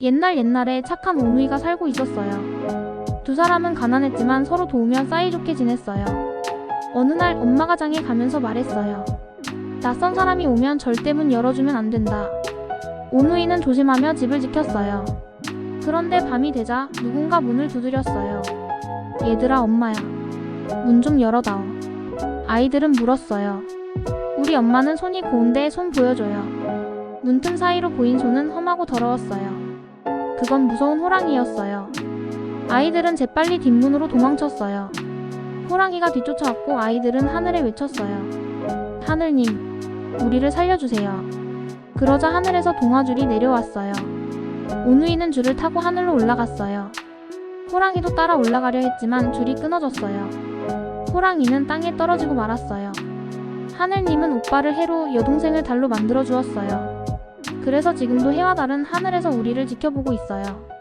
옛날 옛날에 착한 오누이가 살고 있었어요. 두 사람은 가난했지만 서로 도우며 사이좋게 지냈어요. 어느 날 엄마가 장에 가면서 말했어요. 낯선 사람이 오면 절대 문 열어주면 안 된다. 오누이는 조심하며 집을 지켰어요. 그런데 밤이 되자 누군가 문을 두드렸어요. 얘들아 엄마야. 문 좀 열어다오. 아이들은 물었어요. 우리 엄마는 손이 고운데 손 보여줘요. 문틈 사이로 보인 손은 험하고 더러웠어요. 그건 무서운 호랑이였어요. 아이들은 재빨리 뒷문으로 도망쳤어요. 호랑이가 뒤쫓아왔고 아이들은 하늘에 외쳤어요. 하늘님, 우리를 살려주세요. 그러자 하늘에서 동화줄이 내려왔어요. 오누이는 줄을 타고 하늘로 올라갔어요. 호랑이도 따라 올라가려 했지만 줄이 끊어졌어요. 호랑이는 땅에 떨어지고 말았어요. 하늘님은 오빠를 해로 여동생을 달로 만들어 주었어요. 그래서 지금도 해와 달은 하늘에서 우리를 지켜보고 있어요.